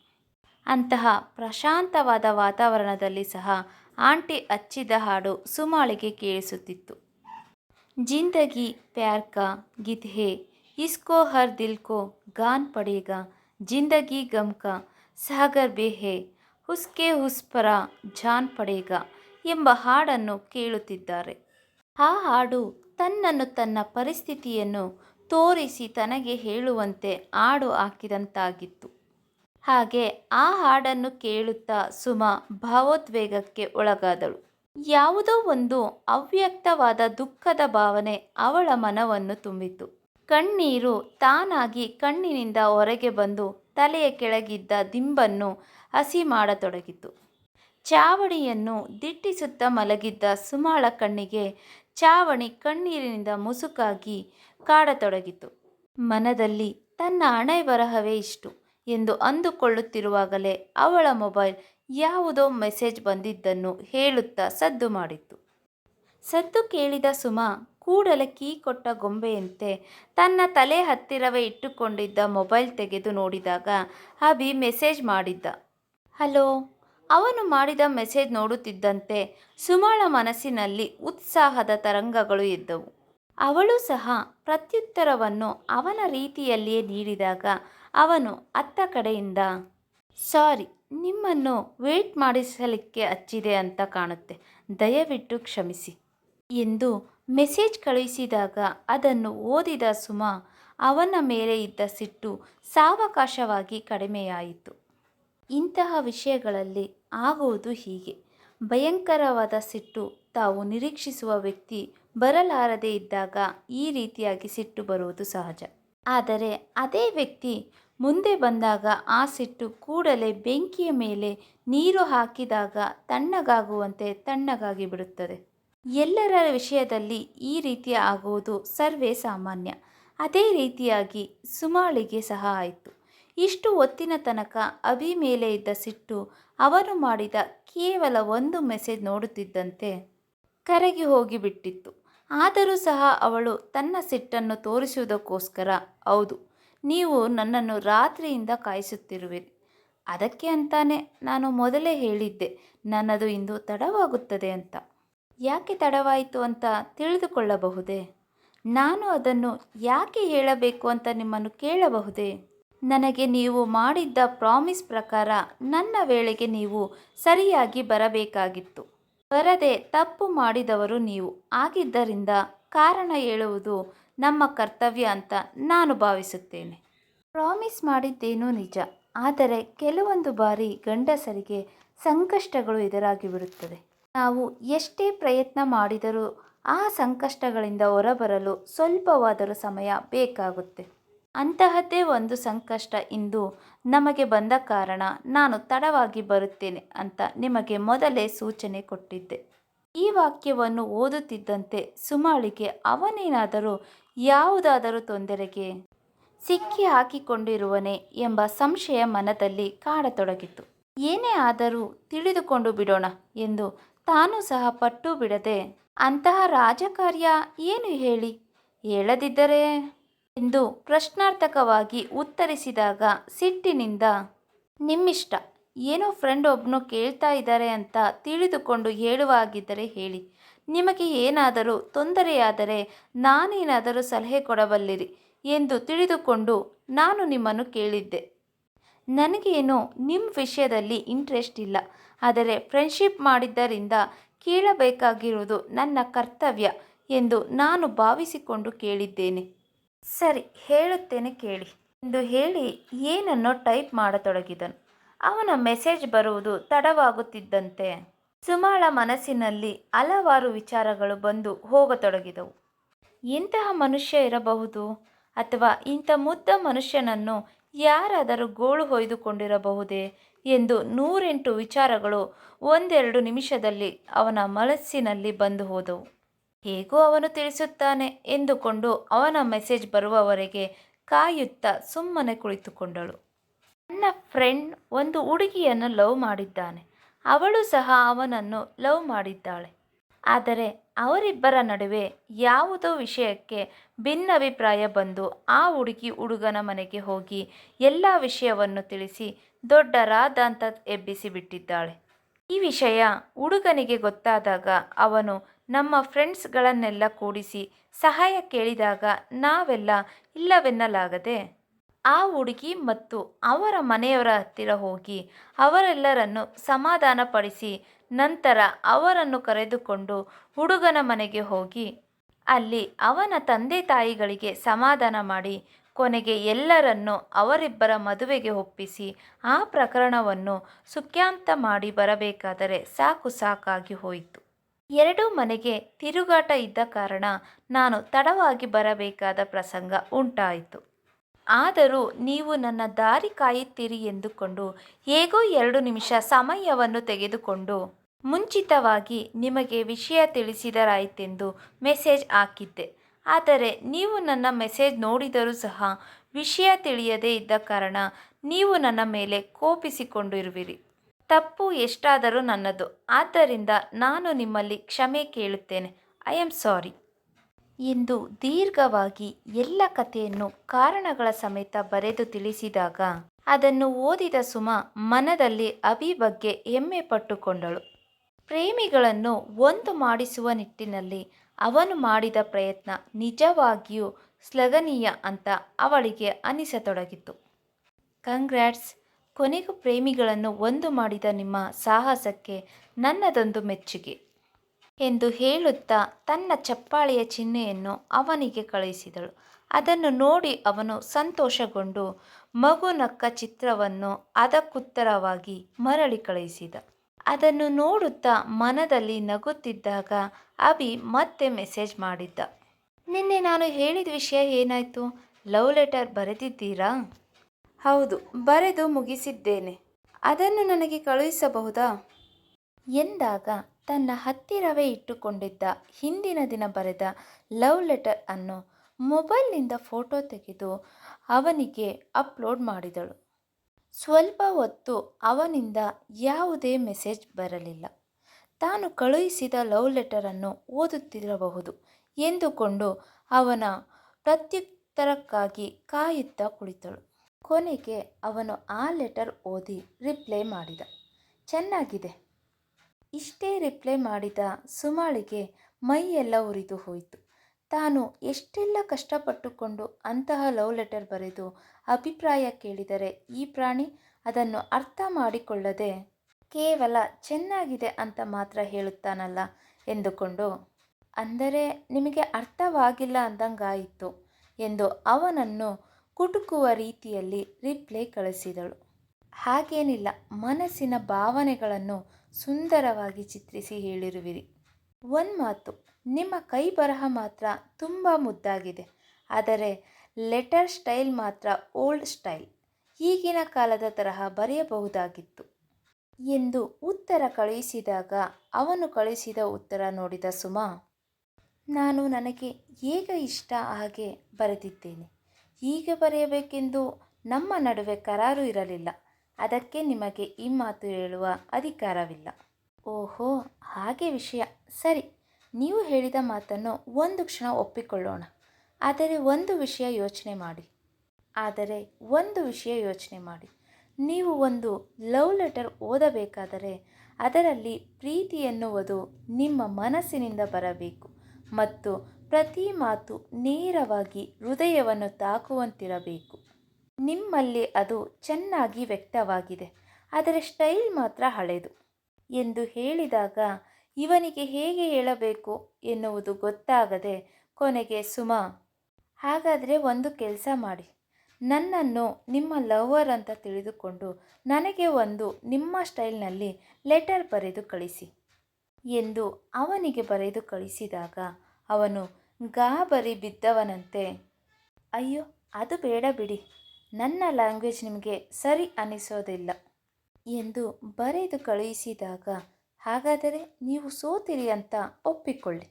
ಅಂತಹ ಪ್ರಶಾಂತವಾದ ವಾತಾವರಣದಲ್ಲಿ ಸಹ ಆಂಟಿ ಹಚ್ಚಿದ ಹಾಡು ಸುಮಾಳಿಗೆ ಕೇಳಿಸುತ್ತಿತ್ತು. ಜಿಂದಗಿ ಪ್ಯಾರ್ ಕಾ ಗೀತ್ ಹೇ, ಇಸ್ಕೋ ಹರ್ ದಿಲ್ ಕೋ ಗಾನ್ ಪಡೇಗಾ, ಜಿಂದಗಿ ಗಮ್ ಕಾ ಸಾಗರ್ ಬೇ ಹೇ, ಹುಸ್ಕೆ ಹುಸ್ಪರ ಜಾನ್ ಪಡೇಗಾ ಎಂಬ ಹಾಡನ್ನು ಕೇಳುತ್ತಿದ್ದಾರೆ. ಆ ಹಾಡು ತನ್ನನ್ನು ತನ್ನ ಪರಿಸ್ಥಿತಿಯನ್ನು ತೋರಿಸಿ ತನಗೆ ಹೇಳುವಂತೆ ಹಾಡು ಹಾಕಿದಂತಾಗಿತ್ತು. ಹಾಗೆ ಆ ಹಾಡನ್ನು ಕೇಳುತ್ತಾ ಸುಮಾ ಭಾವೋದ್ವೇಗಕ್ಕೆ ಒಳಗಾದಳು. ಯಾವುದೋ ಒಂದು ಅವ್ಯಕ್ತವಾದ ದುಃಖದ ಭಾವನೆ ಅವಳ ಮನವನ್ನು ತುಂಬಿತು ಕಣ್ಣೀರು ತಾನಾಗಿ ಕಣ್ಣಿನಿಂದ ಹೊರಗೆ ಬಂದು ತಲೆಯ ಕೆಳಗಿದ್ದ ದಿಂಬನ್ನು ಹಸಿ ಮಾಡತೊಡಗಿತು ಚಾವಣಿಯನ್ನು ದಿಟ್ಟಿಸುತ್ತ ಮಲಗಿದ್ದ ಸುಮಾಳ ಕಣ್ಣಿಗೆ ಚಾವಣಿ ಕಣ್ಣೀರಿನಿಂದ ಮುಸುಕಾಗಿ ಕಾಡತೊಡಗಿತು ಮನದಲ್ಲಿ, ತನ್ನ ಹಣೆ ಬರಹವೇ ಇಷ್ಟು ಎಂದು ಅಂದುಕೊಳ್ಳುತ್ತಿರುವಾಗಲೇ ಅವಳ ಮೊಬೈಲ್ ಯಾವುದೋ ಮೆಸೇಜ್ ಬಂದಿದ್ದನ್ನು ಹೇಳುತ್ತಾ ಸದ್ದು ಮಾಡಿತ್ತು ಸದ್ದು ಕೇಳಿದ ಸುಮಾ ಕೂಡಲೇ ಕೀ ಕೊಟ್ಟ ಗೊಂಬೆಯಂತೆ ತನ್ನ ತಲೆ ಹತ್ತಿರವೇ ಇಟ್ಟುಕೊಂಡಿದ್ದ ಮೊಬೈಲ್ ತೆಗೆದು ನೋಡಿದಾಗ ಅಭಿ ಮೆಸೇಜ್ ಮಾಡಿದ್ದ. ಹಲೋ, ಅವನು ಮಾಡಿದ ಮೆಸೇಜ್ ನೋಡುತ್ತಿದ್ದಂತೆ ಸುಮಾಳ ಮನಸ್ಸಿನಲ್ಲಿ ಉತ್ಸಾಹದ ತರಂಗಗಳು ಇದ್ದವು ಅವಳು ಸಹ ಪ್ರತ್ಯುತ್ತರವನ್ನು ಅವನ ರೀತಿಯಲ್ಲಿಯೇ ನೀಡಿದಾಗ ಅವನು ಅತ್ತ ಕಡೆಯಿಂದ ಸಾರಿ, ನಿಮ್ಮನ್ನು ವೇಟ್ ಮಾಡಿಸಲಿಕ್ಕೆ ಹಚ್ಚಿದೆ ಅಂತ ಕಾಣುತ್ತೆ. ದಯವಿಟ್ಟು ಕ್ಷಮಿಸಿ. ಎಂದು ಮೆಸೇಜ್ ಕಳುಹಿಸಿದಾಗ ಅದನ್ನು ಓದಿದ ಸುಮಾ, ಅವನ ಮೇಲೆ ಇದ್ದ ಸಿಟ್ಟು ಸಾವಕಾಶವಾಗಿ ಕಡಿಮೆಯಾಯಿತು. ಇಂತಹ ವಿಷಯಗಳಲ್ಲಿ ಆಗುವುದು ಹೀಗೆ. ಭಯಂಕರವಾದ ಸಿಟ್ಟು ತಾವು ನಿರೀಕ್ಷಿಸುವ ವ್ಯಕ್ತಿ ಬರಲಾರದೇ ಇದ್ದಾಗ ಈ ರೀತಿಯಾಗಿ ಸಿಟ್ಟು ಬರುವುದು ಸಹಜ. ಆದರೆ ಅದೇ ವ್ಯಕ್ತಿ ಮುಂದೆ ಬಂದಾಗ ಆ ಸಿಟ್ಟು ಕೂಡಲೇ ಬೆಂಕಿಯ ಮೇಲೆ ನೀರು ಹಾಕಿದಾಗ ತಣ್ಣಗಾಗುವಂತೆ ತಣ್ಣಗಾಗಿ ಬಿಡುತ್ತದೆ. ಎಲ್ಲರ ವಿಷಯದಲ್ಲಿ ಈ ರೀತಿ ಆಗುವುದು ಸರ್ವೇ ಸಾಮಾನ್ಯ. ಅದೇ ರೀತಿಯಾಗಿ ಸುಮಾಳಿಗೆ ಸಹ ಆಯಿತು. ಇಷ್ಟು ಹೊತ್ತಿನ ತನಕ ಅಭಿ ಮೇಲೆ ಇದ್ದ ಸಿಟ್ಟು ಅವನು ಮಾಡಿದ ಕೇವಲ ಒಂದು ಮೆಸೇಜ್ ನೋಡುತ್ತಿದ್ದಂತೆ ಕರಗಿ ಹೋಗಿಬಿಟ್ಟಿತ್ತು ಆದರೂ ಸಹ ಅವಳು ತನ್ನ ಸಿಟ್ಟನ್ನು ತೋರಿಸುವುದಕ್ಕೋಸ್ಕರ ಹೌದು ನೀವು ನನ್ನನ್ನು ರಾತ್ರಿಯಿಂದ ಕಾಯಿಸುತ್ತಿರುವಿರಿ. ಅದಕ್ಕೆ ಅಂತಾನೆ ನಾನು ಮೊದಲೇ ಹೇಳಿದ್ದೆ, ನನ್ನದು ಇಂದು ತಡವಾಗುತ್ತದೆ ಅಂತ. ಯಾಕೆ ತಡವಾಯಿತು ಅಂತ ತಿಳಿದುಕೊಳ್ಳಬಹುದೇ? ನಾನು ಅದನ್ನು ಯಾಕೆ ಹೇಳಬೇಕು ಅಂತ ನಿಮ್ಮನ್ನು ಕೇಳಬಹುದೇ? ನನಗೆ ನೀವು ಮಾಡಿದ್ದ ಪ್ರಾಮಿಸ್ ಪ್ರಕಾರ ನನ್ನ ವೇಳೆಗೆ ನೀವು ಸರಿಯಾಗಿ ಬರಬೇಕಾಗಿತ್ತು. ಬರದೆ ತಪ್ಪು ಮಾಡಿದವರು ನೀವು. ಆಗಿದ್ದರಿಂದ ಕಾರಣ ಹೇಳುವುದು ನಮ್ಮ ಕರ್ತವ್ಯ ಅಂತ ನಾನು ಭಾವಿಸುತ್ತೇನೆ. ಪ್ರಾಮಿಸ್ ಮಾಡಿದ್ದೇನೋ ನಿಜ, ಆದರೆ ಕೆಲವೊಂದು ಬಾರಿ ಗಂಡಸರಿಗೆ ಸಂಕಷ್ಟಗಳು ಎದುರಾಗಿ ಬಿಡುತ್ತದೆ ನಾವು ಎಷ್ಟೇ ಪ್ರಯತ್ನ ಮಾಡಿದರೂ ಆ ಸಂಕಷ್ಟಗಳಿಂದ ಹೊರಬರಲು ಸ್ವಲ್ಪವಾದರೂ ಸಮಯ ಬೇಕಾಗುತ್ತೆ. ಅಂತಹದ್ದೇ ಒಂದು ಸಂಕಷ್ಟ ಇಂದು ನಮಗೆ ಬಂದ ಕಾರಣ ನಾನು ತಡವಾಗಿ ಬರುತ್ತೇನೆ ಅಂತ ನಿಮಗೆ ಮೊದಲೇ ಸೂಚನೆ ಕೊಟ್ಟಿದ್ದೆ. ಈ ವಾಕ್ಯವನ್ನು ಓದುತ್ತಿದ್ದಂತೆ ಸುಮಾಳಿಗೆ ಅವನೇನಾದರೂ ಯಾವುದಾದರೂ ತೊಂದರೆಗೆ ಸಿಕ್ಕಿ ಹಾಕಿಕೊಂಡಿರುವನೆ ಎಂಬ ಸಂಶಯ ಮನದಲ್ಲಿ ಕಾಡತೊಡಗಿತು ಏನೇ ಆದರೂ ತಿಳಿದುಕೊಂಡು ಬಿಡೋಣ ಎಂದು ತಾನು ಸಹ ಪಟ್ಟು ಬಿಡದೆ, ಅಂತಹ ರಾಜಕಾರ್ಯ ಏನು ಹೇಳಿ? ಹೇಳದಿದ್ದರೆ? ಎಂದು ಪ್ರಶ್ನಾರ್ಥಕವಾಗಿ ಉತ್ತರಿಸಿದಾಗ ಸಿಟ್ಟಿನಿಂದ, ನಿಮ್ಮಿಷ್ಟ, ಏನೋ ಫ್ರೆಂಡ್ ಒಬ್ಬನು ಕೇಳ್ತಾ ಇದ್ದಾರೆ ಅಂತ ತಿಳಿದುಕೊಂಡು ಹೇಳುವಾಗಿದ್ದರೆ ಹೇಳಿ. ನಿಮಗೆ ಏನಾದರೂ ತೊಂದರೆಯಾದರೆ ನಾನೇನಾದರೂ ಸಲಹೆ ಕೊಡಬಲ್ಲಿರಿ ಎಂದು ತಿಳಿದುಕೊಂಡು ನಾನು ನಿಮ್ಮನ್ನು ಕೇಳಿದ್ದೆ. ನನಗೇನು ನಿಮ್ಮ ವಿಷಯದಲ್ಲಿ ಇಂಟ್ರೆಸ್ಟ್ ಇಲ್ಲ. ಆದರೆ ಫ್ರೆಂಡ್ಶಿಪ್ ಮಾಡಿದ್ದರಿಂದ ಕೇಳಬೇಕಾಗಿರುವುದು ನನ್ನ ಕರ್ತವ್ಯ ಎಂದು ನಾನು ಭಾವಿಸಿಕೊಂಡು ಕೇಳಿದ್ದೇನೆ. ಸರಿ, ಹೇಳುತ್ತೇನೆ ಕೇಳಿ. ಎಂದು ಹೇಳಿ ಏನನ್ನೋ ಟೈಪ್ ಮಾಡತೊಡಗಿದನು. ಅವನ ಮೆಸೇಜ್ ಬರುವುದು ತಡವಾಗುತ್ತಿದ್ದಂತೆ. ಸುಮಾಳ ಮನಸ್ಸಿನಲ್ಲಿ ಹಲವಾರು ವಿಚಾರಗಳು ಬಂದು ಹೋಗತೊಡಗಿದವು. ಇಂತಹ ಮನುಷ್ಯ ಇರಬಹುದು ಅಥವಾ ಇಂಥ ಮುದ್ದ ಮನುಷ್ಯನನ್ನು ಯಾರಾದರೂ ಗೋಳು ಹೊಯ್ದುಕೊಂಡಿರಬಹುದೇ ಎಂದು ನೂರೆಂಟು ವಿಚಾರಗಳು ಒಂದೆರಡು ನಿಮಿಷದಲ್ಲಿ ಅವನ ಮನಸ್ಸಿನಲ್ಲಿ ಬಂದು ಹೋದವು. ಹೇಗೂ ಅವನು ತಿಳಿಸುತ್ತಾನೆ ಎಂದುಕೊಂಡು ಅವನ ಮೆಸೇಜ್ ಬರುವವರೆಗೆ ಕಾಯುತ್ತಾ ಸುಮ್ಮನೆ ಕುಳಿತುಕೊಂಡಳು. ನನ್ನ ಫ್ರೆಂಡ್ ಒಂದು ಹುಡುಗಿಯನ್ನು ಲವ್ ಮಾಡಿದ್ದಾನೆ. ಅವಳು ಸಹ ಅವನನ್ನು ಲವ್ ಮಾಡಿದ್ದಾಳೆ. ಆದರೆ ಅವರಿಬ್ಬರ ನಡುವೆ ಯಾವುದೋ ವಿಷಯಕ್ಕೆ ಭಿನ್ನಾಭಿಪ್ರಾಯ ಬಂದು ಆ ಹುಡುಗಿ ಹುಡುಗನ ಮನೆಗೆ ಹೋಗಿ ಎಲ್ಲ ವಿಷಯವನ್ನು ತಿಳಿಸಿ ದೊಡ್ಡ ರಾಧಾಂತ ಎಬ್ಬಿಸಿ ಬಿಟ್ಟಿದ್ದಾಳೆ. ಈ ವಿಷಯ ಹುಡುಗನಿಗೆ ಗೊತ್ತಾದಾಗ ಅವನು ನಮ್ಮ ಫ್ರೆಂಡ್ಸ್ಗಳನ್ನೆಲ್ಲ ಕೂಡಿಸಿ ಸಹಾಯ ಕೇಳಿದಾಗ ನಾವೆಲ್ಲ ಇಲ್ಲವೆನ್ನಲಾಗದೆ ಆ ಹುಡುಗಿ ಮತ್ತು ಅವರ ಮನೆಯವರ ಹತ್ತಿರ ಹೋಗಿ ಅವರೆಲ್ಲರನ್ನು ಸಮಾಧಾನಪಡಿಸಿ ನಂತರ ಅವರನ್ನು ಕರೆದುಕೊಂಡು ಹುಡುಗನ ಮನೆಗೆ ಹೋಗಿ. ಅಲ್ಲಿ ಅವನ ತಂದೆ ತಾಯಿಗಳಿಗೆ ಸಮಾಧಾನ ಮಾಡಿ ಕೊನೆಗೆ ಎಲ್ಲರನ್ನು ಅವರಿಬ್ಬರ ಮದುವೆಗೆ ಒಪ್ಪಿಸಿ ಆ ಪ್ರಕರಣವನ್ನು ಸುಖ್ಯಾಂತ ಮಾಡಿ ಬರಬೇಕಾದರೆ ಸಾಕು ಸಾಕಾಗಿ ಹೋಯಿತು. ಎರಡೂ ಮನೆಗೆ ತಿರುಗಾಟ ಇದ್ದ ಕಾರಣ ನಾನು ತಡವಾಗಿ ಬರಬೇಕಾದ ಪ್ರಸಂಗ ಉಂಟಾಯಿತು. ಆದರೂ ನೀವು ನನ್ನ ದಾರಿ ಕಾಯುತ್ತೀರಿ ಎಂದುಕೊಂಡು ಹೇಗೋ ಎರಡು ನಿಮಿಷ ಸಮಯವನ್ನು ತೆಗೆದುಕೊಂಡು ಮುಂಚಿತವಾಗಿ ನಿಮಗೆ ವಿಷಯ ತಿಳಿಸಿದರಾಯಿತೆಂದು ಮೆಸೇಜ್ ಹಾಕಿದ್ದೆ. ಆದರೆ ನೀವು ನನ್ನ ಮೆಸೇಜ್ ನೋಡಿದರೂ ಸಹ ವಿಷಯ ತಿಳಿಯದೇ ಇದ್ದ ಕಾರಣ ನೀವು ನನ್ನ ಮೇಲೆ ಕೋಪಿಸಿಕೊಂಡಿರುವಿರಿ. ತಪ್ಪು ಎಷ್ಟಾದರೂ ನನ್ನದು. ಆದ್ದರಿಂದ ನಾನು ನಿಮ್ಮಲ್ಲಿ ಕ್ಷಮೆ ಕೇಳುತ್ತೇನೆ. ಐ ಆಮ್ ಸಾರಿ ಎಂದು ದೀರ್ಘವಾಗಿ ಎಲ್ಲ ಕಥೆಯನ್ನು ಕಾರಣಗಳ ಸಮೇತ ಬರೆದು ತಿಳಿಸಿದಾಗ ಅದನ್ನು ಓದಿದ ಸುಮ ಮನದಲ್ಲಿ ಅಭಿ ಬಗ್ಗೆ ಹೆಮ್ಮೆ ಪಟ್ಟುಕೊಂಡಳು. ಪ್ರೇಮಿಗಳನ್ನು ಒಂದು ಮಾಡಿಸುವ ನಿಟ್ಟಿನಲ್ಲಿ ಅವನು ಮಾಡಿದ ಪ್ರಯತ್ನ ನಿಜವಾಗಿಯೂ ಶ್ಲಾಘನೀಯ ಅಂತ ಅವಳಿಗೆ ಅನಿಸತೊಡಗಿತು. ಕಂಗ್ರ್ಯಾಟ್ಸ್, ಕೊನೆಗೂ ಪ್ರೇಮಿಗಳನ್ನು ಒಂದು ಮಾಡಿದ ನಿಮ್ಮ ಸಾಹಸಕ್ಕೆ ನನ್ನದೊಂದು ಮೆಚ್ಚುಗೆ. ಎಂದು ಹೇಳುತ್ತಾ ತನ್ನ ಚಪ್ಪಾಳೆಯ ಚಿಹ್ನೆಯನ್ನು ಅವನಿಗೆ ಕಳುಹಿಸಿದಳು. ಅದನ್ನು ನೋಡಿ ಅವನು ಸಂತೋಷಗೊಂಡು ಮಗು ನಕ್ಕ ಚಿತ್ರವನ್ನು ಅದಕ್ಕುತ್ತರವಾಗಿ ಮರಳಿ ಕಳುಹಿಸಿದ. ಅದನ್ನು ನೋಡುತ್ತಾ ಮನದಲ್ಲಿ ನಗುತ್ತಿದ್ದಾಗ ಅಭಿ ಮತ್ತೆ ಮೆಸೇಜ್ ಮಾಡಿದ್ದ. ನಿನ್ನೆ ನಾನು ಹೇಳಿದ ವಿಷಯ ಏನಾಯ್ತು? ಲವ್ ಲೆಟರ್ ಬರೆದಿದ್ದೀರಾ? ಹೌದು ಬರೆದು ಮುಗಿಸಿದ್ದೇನೆ. ಅದನ್ನು ನನಗೆ ಕಳುಹಿಸಬಹುದಾ? ಎಂದಾಗ ತನ್ನ ಹತ್ತಿರವೇ ಇಟ್ಟುಕೊಂಡಿದ್ದ. ಹಿಂದಿನ ದಿನ ಬರೆದ ಲವ್ ಲೆಟರ್ ಅನ್ನು ಮೊಬೈಲ್ನಿಂದ ಫೋಟೋ ತೆಗೆದು ಅವನಿಗೆ ಅಪ್ಲೋಡ್ ಮಾಡಿದಳು. ಸ್ವಲ್ಪ ಹೊತ್ತು ಅವನಿಂದ ಯಾವುದೇ ಮೆಸೇಜ್ ಬರಲಿಲ್ಲ. ತಾನು ಕಳುಹಿಸಿದ ಲವ್ ಲೆಟರನ್ನು ಓದುತ್ತಿರಬಹುದು ಎಂದುಕೊಂಡು ಅವನ ಪ್ರತ್ಯುತ್ತರಕ್ಕಾಗಿ ಕಾಯುತ್ತಾ ಕುಳಿತಳು. ಕೊನೆಗೆ ಅವನು ಆ ಲೆಟರ್ ಓದಿ ರಿಪ್ಲೈ ಮಾಡಿದ. ಚೆನ್ನಾಗಿದೆ. ಇಷ್ಟೇ ರಿಪ್ಲೈ ಮಾಡಿದ ಸುಮಾಳಿಗೆ ಮೈಯೆಲ್ಲ ಉರಿದು ಹೋಯಿತು. ತಾನು ಎಷ್ಟೆಲ್ಲ ಕಷ್ಟಪಟ್ಟುಕೊಂಡು ಅಂತಹ ಲವ್ ಲೆಟರ್ ಬರೆದು ಅಭಿಪ್ರಾಯ ಕೇಳಿದರೆ ಈ ಪ್ರಾಣಿ ಅದನ್ನು ಅರ್ಥ ಮಾಡಿಕೊಳ್ಳದೆ ಕೇವಲ ಚೆನ್ನಾಗಿದೆ ಅಂತ ಮಾತ್ರ ಹೇಳುತ್ತಾನಲ್ಲ ಎಂದುಕೊಂಡು, ಅಂದರೆ ನಿಮಗೆ ಅರ್ಥವಾಗಿಲ್ಲ ಅಂದಂಗಾಯಿತು ಎಂದು ಅವನನ್ನು ಕುಟುಕುವ ರೀತಿಯಲ್ಲಿ ರಿಪ್ಲೈ ಕಳಿಸಿದಳು. ಹಾಗೇನಿಲ್ಲ, ಮನಸ್ಸಿನ ಭಾವನೆಗಳನ್ನು ಸುಂದರವಾಗಿ ಚಿತ್ರಿಸಿ ಹೇಳಿರುವಿರಿ. ಒಂದು ಮಾತು, ನಿಮ್ಮ ಕೈ ಬರಹ ಮಾತ್ರ ತುಂಬ ಮುದ್ದಾಗಿದೆ, ಆದರೆ ಲೆಟರ್ ಸ್ಟೈಲ್ ಮಾತ್ರ ಓಲ್ಡ್ ಸ್ಟೈಲ್, ಈಗಿನ ಕಾಲದ ತರಹ ಬರೆಯಬಹುದಾಗಿತ್ತು. ಎಂದು ಉತ್ತರ ಕಳುಹಿಸಿದಾಗ ಅವನು ಕಳುಹಿಸಿದ ಉತ್ತರ ನೋಡಿದ ಸುಮಾ, ನಾನು ನನಗೆ ಹೇಗ ಇಷ್ಟ ಹಾಗೆ ಬರೆದಿದ್ದೇನೆ. ಹೀಗೆ ಬರೆಯಬೇಕೆಂದು ನಮ್ಮ ನಡುವೆ ಕರಾರು ಇರಲಿಲ್ಲ. ಅದಕ್ಕೆ ನಿಮಗೆ ಈ ಮಾತು ಹೇಳುವ ಅಧಿಕಾರವಿಲ್ಲ. ಓಹೋ, ಹಾಗೆ ವಿಷಯ. ಸರಿ, ನೀವು ಹೇಳಿದ ಮಾತನ್ನು ಒಂದು ಕ್ಷಣ ಒಪ್ಪಿಕೊಳ್ಳೋಣ. ಆದರೆ ಒಂದು ವಿಷಯ ಯೋಚನೆ ಮಾಡಿ. ಆದರೆ ಒಂದು ವಿಷಯ ಯೋಚನೆ ಮಾಡಿ. ನೀವು ಒಂದು ಲವ್ ಲೆಟರ್ ಓದಬೇಕಾದರೆ ಅದರಲ್ಲಿ ಪ್ರೀತಿ ಎನ್ನುವುದು ನಿಮ್ಮ ಮನಸ್ಸಿನಿಂದ ಬರಬೇಕು ಮತ್ತು ಪ್ರತಿ ಮಾತು ನೇರವಾಗಿ ಹೃದಯವನ್ನು ತಾಕುವಂತಿರಬೇಕು. ನಿಮ್ಮಲ್ಲಿ ಅದು ಚೆನ್ನಾಗಿ ವ್ಯಕ್ತವಾಗಿದೆ. ಆದರೆ ಸ್ಟೈಲ್ ಮಾತ್ರ ಹಳೆದು. ಎಂದು ಹೇಳಿದಾಗ, ಇವನಿಗೆ ಹೇಗೆ ಹೇಳಬೇಕು ಎನ್ನುವುದು ಗೊತ್ತಾಗದೆ ಕೊನೆಗೆ, ಸುಮಾ, ಹಾಗಾದರೆ ಒಂದು ಕೆಲಸ ಮಾಡಿ. ನನ್ನನ್ನು ನಿಮ್ಮ ಲವರ್ ಅಂತ ತಿಳಿದುಕೊಂಡು ನನಗೆ ಒಂದು ನಿಮ್ಮ ಸ್ಟೈಲ್ನಲ್ಲಿ ಲೆಟರ್ ಬರೆದು ಕಳಿಸಿ ಎಂದು ಅವನಿಗೆ ಬರೆದು ಕಳಿಸಿದಾಗ, ಅವನು ಗಾಬರಿ ಬಿದ್ದವನಂತೆ, ಅಯ್ಯೋ, ಅದು ಬೇಡ ಬಿಡಿ. ನನ್ನ ಲ್ಯಾಂಗ್ವೇಜ್ ನಿಮಗೆ ಸರಿ ಅನಿಸೋದಿಲ್ಲ ಎಂದು ಬರೆದು ಕಳುಹಿಸಿದಾಗ, ಹಾಗಾದರೆ ನೀವು ಸೋತಿರಿ ಅಂತ ಒಪ್ಪಿಕೊಳ್ಳಿ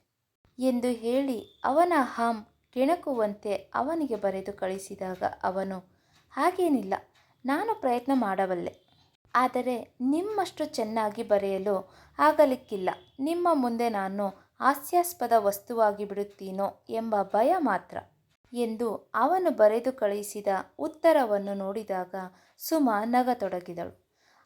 ಎಂದು ಹೇಳಿ ಅವನ ಹಾಮ್ ಕೆಣಕುವಂತೆ ಅವನಿಗೆ ಬರೆದು ಕಳಿಸಿದಾಗ ಅವನು, ಹಾಗೇನಿಲ್ಲ, ನಾನು ಪ್ರಯತ್ನ ಮಾಡಬಲ್ಲೆ. ಆದರೆ ನಿಮ್ಮಷ್ಟು ಚೆನ್ನಾಗಿ ಬರೆಯಲು ಆಗಲಿಕ್ಕಿಲ್ಲ. ನಿಮ್ಮ ಮುಂದೆ ನಾನು ಹಾಸ್ಯಾಸ್ಪದ ವಸ್ತುವಾಗಿ ಬಿಡುತ್ತೀನೋ ಎಂಬ ಭಯ ಮಾತ್ರ. ಎಂದು ಅವನು ಬರೆದು ಕಳುಹಿಸಿದ ಉತ್ತರವನ್ನು ನೋಡಿದಾಗ ಸುಮಾ ನಗತೊಡಗಿದಳು.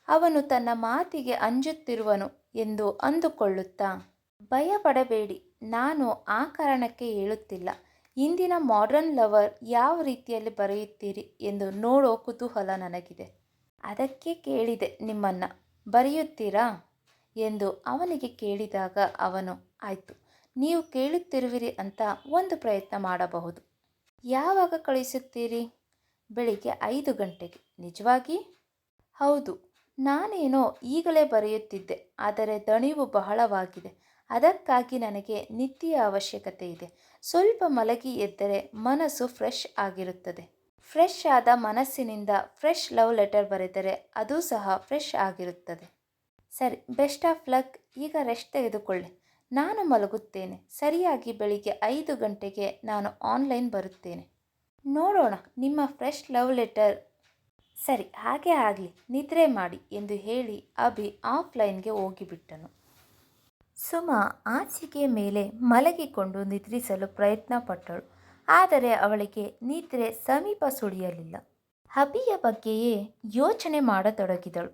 ಅವನು ತನ್ನ ಮಾತಿಗೆ ಅಂಜುತ್ತಿರುವನು ಎಂದು ಅಂದುಕೊಳ್ಳುತ್ತಾ, ಭಯಪಡಬೇಡಿ, ನಾನು ಆ ಕಾರಣಕ್ಕೆ ಹೇಳುತ್ತಿಲ್ಲ. ಇಂದಿನ ಮಾಡರ್ನ್ ಲವರ್ ಯಾವ ರೀತಿಯಲ್ಲಿ ಬರೆಯುತ್ತೀರಿ ಎಂದು ನೋಡೋ ಕುತೂಹಲ ನನಗಿದೆ. ಅದಕ್ಕೆ ಕೇಳಿದೆ, ನಿಮ್ಮನ್ನು ಬರೆಯುತ್ತೀರಾ? ಎಂದು ಅವನಿಗೆ ಕೇಳಿದಾಗ ಅವನು, ಆಯಿತು, ನೀವು ಕೇಳುತ್ತಿರುವಿರಿ ಅಂತ ಒಂದು ಪ್ರಯತ್ನ ಮಾಡಬಹುದು. ಯಾವಾಗ ಕಳಿಸುತ್ತೀರಿ? ಬೆಳಿಗ್ಗೆ ಐದು ಗಂಟೆಗೆ. ನಿಜವಾಗಿ? ಹೌದು. ನಾನೇನೋ ಈಗಲೇ ಬರೆಯುತ್ತಿದ್ದೆ, ಆದರೆ ದಣಿವು ಬಹಳವಾಗಿದೆ. ಅದಕ್ಕಾಗಿ ನನಗೆ ನಿತ್ಯ ಅವಶ್ಯಕತೆ ಇದೆ. ಸ್ವಲ್ಪ ಮಲಗಿ ಎದ್ದರೆ ಮನಸ್ಸು ಫ್ರೆಶ್ ಆಗಿರುತ್ತದೆ. ಫ್ರೆಶ್ ಆದ ಮನಸ್ಸಿನಿಂದ ಫ್ರೆಶ್ ಲವ್ ಲೆಟರ್ ಬರೆದರೆ ಅದು ಸಹ ಫ್ರೆಶ್ ಆಗಿರುತ್ತದೆ. ಸರಿ, ಬೆಸ್ಟ್ ಆಫ್ ಲಕ್. ಈಗ ರೆಸ್ಟ್ ತೆಗೆದುಕೊಳ್ಳಿ. ನಾನು ಮಲಗುತ್ತೇನೆ. ಸರಿಯಾಗಿ ಬೆಳಿಗ್ಗೆ ಐದು ಗಂಟೆಗೆ ನಾನು ಆನ್ಲೈನ್ ಬರುತ್ತೇನೆ. ನೋಡೋಣ, ನಿಮ್ಮ ಫ್ರೆಶ್ ಲವ್ ಲೆಟರ್. ಸರಿ, ಹಾಗೆ ಆಗಲಿ. ನಿದ್ರೆ ಮಾಡಿ ಎಂದು ಹೇಳಿ ಅಭಿ ಆಫ್ಲೈನ್ಗೆ ಹೋಗಿಬಿಟ್ಟನು. ಸುಮಾ ಆಚೆಗೆ ಮೇಲೆ ಮಲಗಿಕೊಂಡು ನಿದ್ರಿಸಲು ಪ್ರಯತ್ನ ಪಟ್ಟಳು ಆದರೆ ಅವಳಿಗೆ ನಿದ್ರೆ ಸಮೀಪ ಸುಳಿಯಲಿಲ್ಲ. ಅಭಿಯ ಬಗ್ಗೆಯೇ ಯೋಚನೆ ಮಾಡತೊಡಗಿದಳು.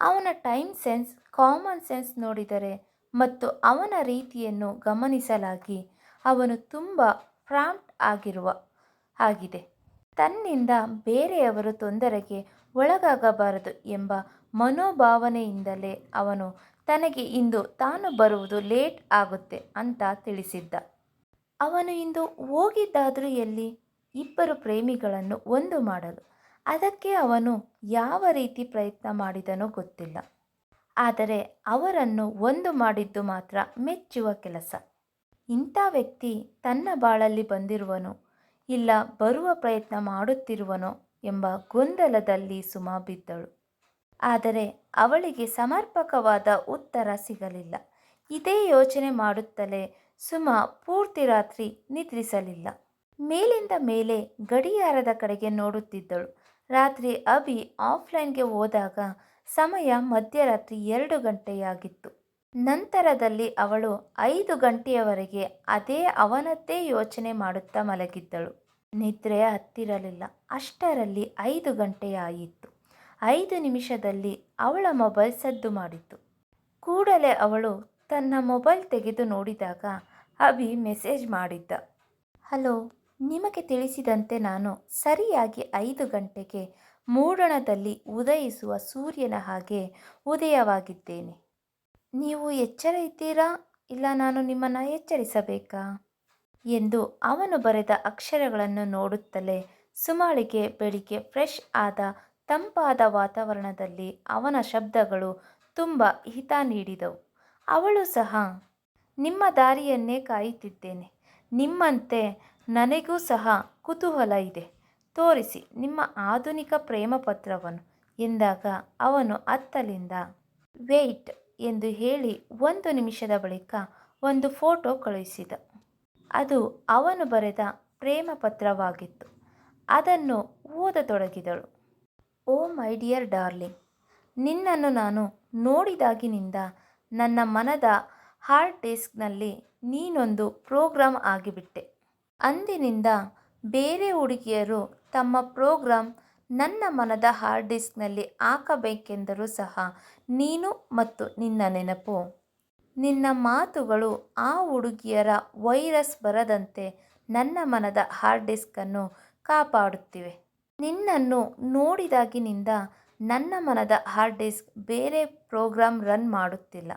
ಅವನ ಟೈಮ್ ಸೆನ್ಸ್, ಕಾಮನ್ ಸೆನ್ಸ್ ನೋಡಿದರೆ ಮತ್ತು ಅವನ ರೀತಿಯನ್ನು ಗಮನಿಸಲಾಗಿ ಅವನು ತುಂಬ ಪ್ರಾಂಪ್ಟ್ ಆಗಿರುವ ಆಗಿದೆ. ತನ್ನಿಂದ ಬೇರೆಯವರು ತೊಂದರೆಗೆ ಒಳಗಾಗಬಾರದು ಎಂಬ ಮನೋಭಾವನೆಯಿಂದಲೇ ಅವನು ತನಗೆ ಇಂದು ತಾನು ಬರುವುದು ಲೇಟ್ ಆಗುತ್ತೆ ಅಂತ ತಿಳಿಸಿದ್ದ. ಅವನು ಇಂದು ಹೋಗಿದ್ದಾದರೂ ಎಲ್ಲಿ ಇಬ್ಬರು ಪ್ರೇಮಿಗಳನ್ನು ಒಂದು ಮಾಡಲು. ಅದಕ್ಕೆ ಅವನು ಯಾವ ರೀತಿ ಪ್ರಯತ್ನ ಮಾಡಿದನೋ ಗೊತ್ತಿಲ್ಲ. ಆದರೆ ಅವರನ್ನು ಒಂದು ಮಾಡಿದ್ದು ಮಾತ್ರ ಮೆಚ್ಚುವ ಕೆಲಸ. ಇಂಥ ವ್ಯಕ್ತಿ ತನ್ನ ಬಾಳಲ್ಲಿ ಬಂದಿರುವನು, ಇಲ್ಲ ಬರುವ ಪ್ರಯತ್ನ ಮಾಡುತ್ತಿರುವನೋ ಎಂಬ ಗೊಂದಲದಲ್ಲಿ ಸುಮಾ ಬಿದ್ದಳು. ಆದರೆ ಅವಳಿಗೆ ಸಮರ್ಪಕವಾದ ಉತ್ತರ ಸಿಗಲಿಲ್ಲ. ಇದೇ ಯೋಚನೆ ಮಾಡುತ್ತಲೇ ಸುಮಾ ಪೂರ್ತಿ ರಾತ್ರಿ ನಿದ್ರಿಸಲಿಲ್ಲ. ಮೇಲಿಂದ ಮೇಲೆ ಗಡಿಯಾರದ ಕಡೆಗೆ ನೋಡುತ್ತಿದ್ದಳು. ರಾತ್ರಿ ಅಭಿ ಆಫ್ಲೈನ್ಗೆ ಹೋದಾಗ ಸಮಯ ಮಧ್ಯರಾತ್ರಿ ಎರಡು ಗಂಟೆಯಾಗಿತ್ತು. ನಂತರದಲ್ಲಿ ಅವಳು ಐದು ಗಂಟೆಯವರೆಗೆ ಅದೇ ಅವನದ್ದೇ ಯೋಚನೆ ಮಾಡುತ್ತಾ ಮಲಗಿದ್ದಳು. ನಿದ್ರೆ ಹತ್ತಿರಲಿಲ್ಲ. ಅಷ್ಟರಲ್ಲಿ ಐದು ಗಂಟೆಯಾಯಿತು. ಐದು ನಿಮಿಷದಲ್ಲಿ ಅವಳ ಮೊಬೈಲ್ ಸದ್ದು ಮಾಡಿತು. ಕೂಡಲೇ ಅವಳು ತನ್ನ ಮೊಬೈಲ್ ತೆಗೆದು ನೋಡಿದಾಗ ಅಭಿ ಮೆಸೇಜ್ ಮಾಡಿದ್ದ. ಹಲೋ, ನಿಮಗೆ ತಿಳಿಸಿದಂತೆ ನಾನು ಸರಿಯಾಗಿ ಐದು ಗಂಟೆಗೆ ಮೂಡಣದಲ್ಲಿ ಉದಯಿಸುವ ಸೂರ್ಯನ ಹಾಗೆ ಉದಯವಾಗಿದ್ದೇನೆ. ನೀವು ಎಚ್ಚರ ಇದ್ದೀರಾ ಇಲ್ಲ ನಾನು ನಿಮ್ಮನ್ನು ಎಚ್ಚರಿಸಬೇಕಾ? ಎಂದು ಅವನು ಬರೆದ ಅಕ್ಷರಗಳನ್ನು ನೋಡುತ್ತಲೇ ಸುಮಾಳಿಗೆ ಬೆಳಿಗ್ಗೆ ಫ್ರೆಶ್ ಆದ ತಂಪಾದ ವಾತಾವರಣದಲ್ಲಿ ಅವನ ಶಬ್ದಗಳು ತುಂಬ ಹಿತ ನೀಡಿದವು. ಅವಳು ಸಹ, ನಿಮ್ಮ ದಾರಿಯನ್ನೇ ಕಾಯುತ್ತಿದ್ದೇನೆ. ನಿಮ್ಮಂತೆ ನನಗೂ ಸಹ ಕುತೂಹಲ ಇದೆ. ತೋರಿಸಿ ನಿಮ್ಮ ಆಧುನಿಕ ಪ್ರೇಮ ಪತ್ರವನ್ನು. ಎಂದಾಗ ಅವನು ಅತ್ತಲಿಂದ, ವೇಯ್ಟ್ ಎಂದು ಹೇಳಿ ಒಂದು ನಿಮಿಷದ ಬಳಿಕ ಒಂದು ಫೋಟೋ ಕಳುಹಿಸಿದ. ಅದು ಅವನು ಬರೆದ ಪ್ರೇಮ ಪತ್ರವಾಗಿತ್ತು. ಅದನ್ನು ಓದತೊಡಗಿದಳು. ಓ ಮೈ ಡಿಯರ್ ಡಾರ್ಲಿಂಗ್, ನಿನ್ನನ್ನು ನಾನು ನೋಡಿದಾಗಿನಿಂದ ನನ್ನ ಮನದ ಹಾರ್ಡ್ ಡಿಸ್ಕ್ನಲ್ಲಿ ನೀನೊಂದು ಪ್ರೋಗ್ರಾಮ್ ಆಗಿಬಿಟ್ಟೆ. ಅಂದಿನಿಂದ ಬೇರೆ ಹುಡುಗಿಯರು ತಮ್ಮ ಪ್ರೋಗ್ರಾಮ್ ನನ್ನ ಮನದ ಹಾರ್ಡ್ ಡಿಸ್ಕ್ನಲ್ಲಿ ಹಾಕಬೇಕೆಂದರೂ ಸಹ ನೀನು ಮತ್ತು ನಿನ್ನ ನೆನಪು. ನಿನ್ನ ಮಾತುಗಳು ಆ ಹುಡುಗಿಯರ ವೈರಸ್ ಬರದಂತೆ ನನ್ನ ಮನದ ಹಾರ್ಡ್ ಡಿಸ್ಕನ್ನು ಕಾಪಾಡುತ್ತಿವೆ. ನಿನ್ನನ್ನು ನೋಡಿದಾಗಿನಿಂದ ನನ್ನ ಮನದ ಹಾರ್ಡ್ ಡಿಸ್ಕ್ ಬೇರೆ ಪ್ರೋಗ್ರಾಮ್ ರನ್ ಮಾಡುತ್ತಿಲ್ಲ.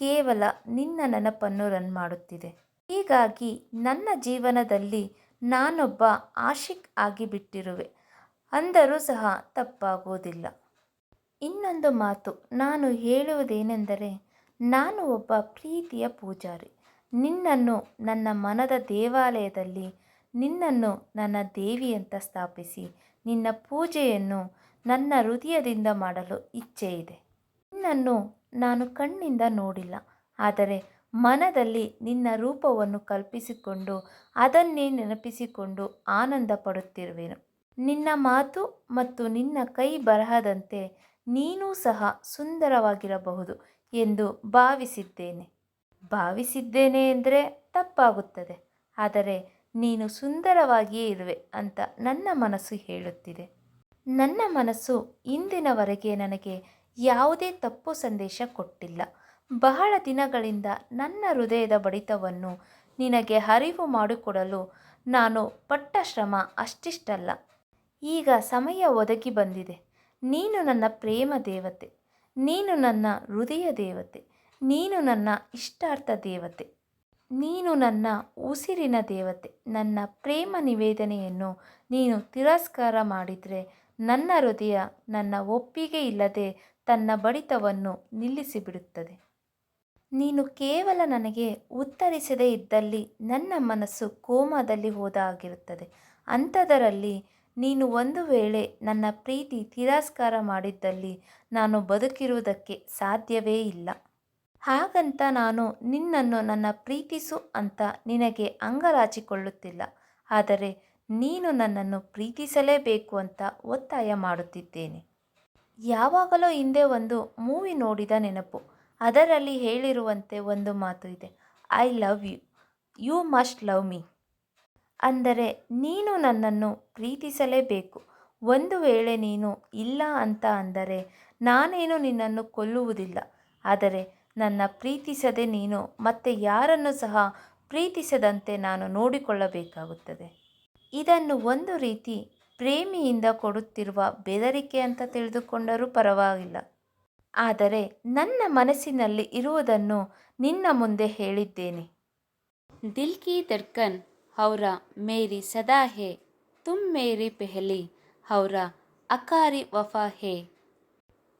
ಕೇವಲ ನಿನ್ನ ನೆನಪನ್ನು ರನ್ ಮಾಡುತ್ತಿದೆ. ಹೀಗಾಗಿ ನನ್ನ ಜೀವನದಲ್ಲಿ ನಾನೊಬ್ಬ ಆಶಿಕ್ ಆಗಿಬಿಟ್ಟಿರುವೆ. ಅಂದರೂ ಸಹ ತಪ್ಪಾಗುವುದಿಲ್ಲ ಇನ್ನೊಂದು ಮಾತು, ನಾನು ಹೇಳುವುದೇನೆಂದರೆ, ನಾನು ಒಬ್ಬ ಪ್ರೀತಿಯ ಪೂಜಾರಿ. ನಿನ್ನನ್ನು ನನ್ನ ಮನದ ದೇವಾಲಯದಲ್ಲಿ, ನಿನ್ನನ್ನು ನನ್ನ ದೇವಿ ಅಂತ ಸ್ಥಾಪಿಸಿ, ನಿನ್ನ ಪೂಜೆಯನ್ನು ನನ್ನ ಹೃದಯದಿಂದ ಮಾಡಲು ಇಚ್ಛೆ ಇದೆ ನಿನ್ನನ್ನು ನಾನು ಕಣ್ಣಿಂದ ನೋಡಿಲ್ಲ, ಆದರೆ ಮನದಲ್ಲಿ ನಿನ್ನ ರೂಪವನ್ನು ಕಲ್ಪಿಸಿಕೊಂಡು, ಅದನ್ನೇ ನೆನಪಿಸಿಕೊಂಡು ಆನಂದ ಪಡುತ್ತಿರುವೆನು ನಿನ್ನ ಮಾತು ಮತ್ತು ನಿನ್ನ ಕೈ ಬರಹದಂತೆ ನೀನೂ ಸಹ ಸುಂದರವಾಗಿರಬಹುದು ಎಂದು ಭಾವಿಸಿದ್ದೇನೆ. ಭಾವಿಸಿದ್ದೇನೆ ಎಂದರೆ ತಪ್ಪಾಗುತ್ತದೆ, ಆದರೆ ನೀನು ಸುಂದರವಾಗಿಯೇ ಇರುವೆ ಅಂತ ನನ್ನ ಮನಸ್ಸು ಹೇಳುತ್ತಿದೆ. ನನ್ನ ಮನಸ್ಸು ಇಂದಿನವರೆಗೆ ನನಗೆ ಯಾವುದೇ ತಪ್ಪು ಸಂದೇಶ ಕೊಟ್ಟಿಲ್ಲ. ಬಹಳ ದಿನಗಳಿಂದ ನನ್ನ ಹೃದಯದ ಬಡಿತವನ್ನು ನಿನಗೆ ಅರಿವು ಮಾಡಿಕೊಡಲು ನಾನು ಪಟ್ಟ ಶ್ರಮ ಅಷ್ಟಿಷ್ಟಲ್ಲ. ಈಗ ಸಮಯ ಒದಗಿ ಬಂದಿದೆ. ನೀನು ನನ್ನ ಪ್ರೇಮ ದೇವತೆ. ನೀನು ನನ್ನ ಹೃದಯ ದೇವತೆ. ನೀನು ನನ್ನ ಇಷ್ಟಾರ್ಥ ದೇವತೆ. ನೀನು ನನ್ನ ಉಸಿರಿನ ದೇವತೆ. ನನ್ನ ಪ್ರೇಮ ನಿವೇದನೆಯನ್ನು ನೀನು ತಿರಸ್ಕಾರ ಮಾಡಿದರೆ ನನ್ನ ಹೃದಯ ನನ್ನ ಒಪ್ಪಿಗೆ ಇಲ್ಲದೆ ತನ್ನ ಬಡಿತವನ್ನು ನಿಲ್ಲಿಸಿಬಿಡುತ್ತದೆ. ನೀನು ಕೇವಲ ನನಗೆ ಉತ್ತರಿಸದೇ ಇದ್ದಲ್ಲಿ ನನ್ನ ಮನಸ್ಸು ಕೋಮಾದಲ್ಲಿ ಹೋದ ಆಗಿರುತ್ತದೆ ಅಂಥದರಲ್ಲಿ ನೀನು ಒಂದು ವೇಳೆ ನನ್ನ ಪ್ರೀತಿ ತಿರಸ್ಕಾರ ಮಾಡಿದ್ದಲ್ಲಿ ನಾನು ಬದುಕಿರುವುದಕ್ಕೆ ಸಾಧ್ಯವೇ ಇಲ್ಲ. ಹಾಗಂತ ನಾನು ನಿನ್ನನ್ನು ನನ್ನ ಪ್ರೀತಿಸು ಅಂತ ನಿನಗೆ ಅಂಗರಾಚಿಕೊಳ್ಳುತ್ತಿಲ್ಲ. ಆದರೆ ನೀನು ನನ್ನನ್ನು ಪ್ರೀತಿಸಲೇಬೇಕು ಅಂತ ಒತ್ತಾಯ ಮಾಡುತ್ತಿದ್ದೇನೆ. ಯಾವಾಗಲೋ ಹಿಂದೆ ಒಂದು ಮೂವಿ ನೋಡಿದ ನೆನಪು. ಅದರಲ್ಲಿ ಹೇಳಿರುವಂತೆ ಒಂದು ಮಾತು ಇದೆ. I love you you must love me ಅಂದರೆ, ನೀನು ನನ್ನನ್ನು ಪ್ರೀತಿಸಲೇಬೇಕು. ಒಂದು ವೇಳೆ ನೀನು ಇಲ್ಲ ಅಂತ ಅಂದರೆ, ನಾನೇನು ನಿನ್ನನ್ನು ಕೊಲ್ಲುವುದಿಲ್ಲ. ಆದರೆ, ನನ್ನ ಪ್ರೀತಿಸದೆ ನೀನು ಮತ್ತೆ ಯಾರನ್ನು ಸಹ ಪ್ರೀತಿಸದಂತೆ ನಾನು ನೋಡಿಕೊಳ್ಳಬೇಕಾಗುತ್ತದೆ. ಇದನ್ನು ಒಂದು ರೀತಿ ಪ್ರೇಮಿಯಿಂದ ಕೊಡುತ್ತಿರುವ ಬೆದರಿಕೆ ಅಂತ ತಿಳಿದುಕೊಂಡರೂ ಪರವಾಗಿಲ್ಲ. ಆದರೆ ನನ್ನ ಮನಸ್ಸಿನಲ್ಲಿ ಇರುವುದನ್ನು ನಿನ್ನ ಮುಂದೆ ಹೇಳಿದ್ದೇನೆ. ದಿಲ್ ಕಿ ಹೌರ, ಮೇರಿ ಸದಾ ಹೇ ತುಮ್ ಮೇರಿ ಪೆಹಲಿ, ಹೌರ, ಅಕಾರಿ ವಫಾ ಹೇ.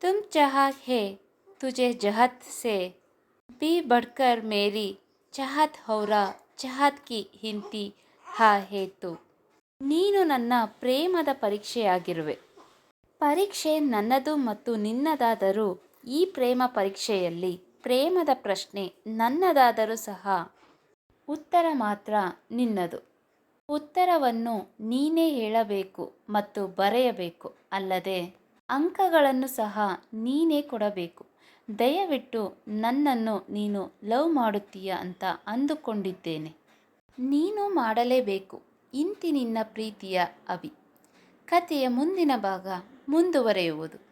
ತುಮ್ ಚಹಾ ಹೇ, ತುಜೆ ಜಹತ್ ಸೆ. ಬಿ ಬಡ್ಕರ್ ಮೇರಿ, ಚಹತ್ ಹೌರ, ಚಹತ್ ಕಿ ಹಿಂತಿ, ಹಾ ಹೇತು ನೀನು ನನ್ನ ಪ್ರೇಮದ ಪರೀಕ್ಷೆಯಾಗಿರುವೆ. ಪರೀಕ್ಷೆ ನನ್ನದು ಮತ್ತು ನಿನ್ನದಾದರೂ ಈ ಪ್ರೇಮ ಪರೀಕ್ಷೆಯಲ್ಲಿ ಪ್ರೇಮದ ಪ್ರಶ್ನೆ ನನ್ನದಾದರೂ ಸಹ ಉತ್ತರ ಮಾತ್ರ ನಿನ್ನದು. ಉತ್ತರವನ್ನು ನೀನೇ ಹೇಳಬೇಕು ಮತ್ತು ಬರೆಯಬೇಕು ಅಲ್ಲದೆ ಅಂಕಗಳನ್ನು ಸಹ ನೀನೇ ಕೊಡಬೇಕು. ದಯವಿಟ್ಟು ನನ್ನನ್ನು ನೀನು ಲವ್ ಮಾಡುತ್ತೀಯ ಅಂತ ಅಂದುಕೊಂಡಿದ್ದೇನೆ. ನೀನು ಮಾಡಲೇಬೇಕು. ಇಂತಿ ನಿನ್ನ ಪ್ರೀತಿಯ ಅಭಿ. ಕಥೆಯ ಮುಂದಿನ ಭಾಗ ಮುಂದುವರೆಯುವುದು.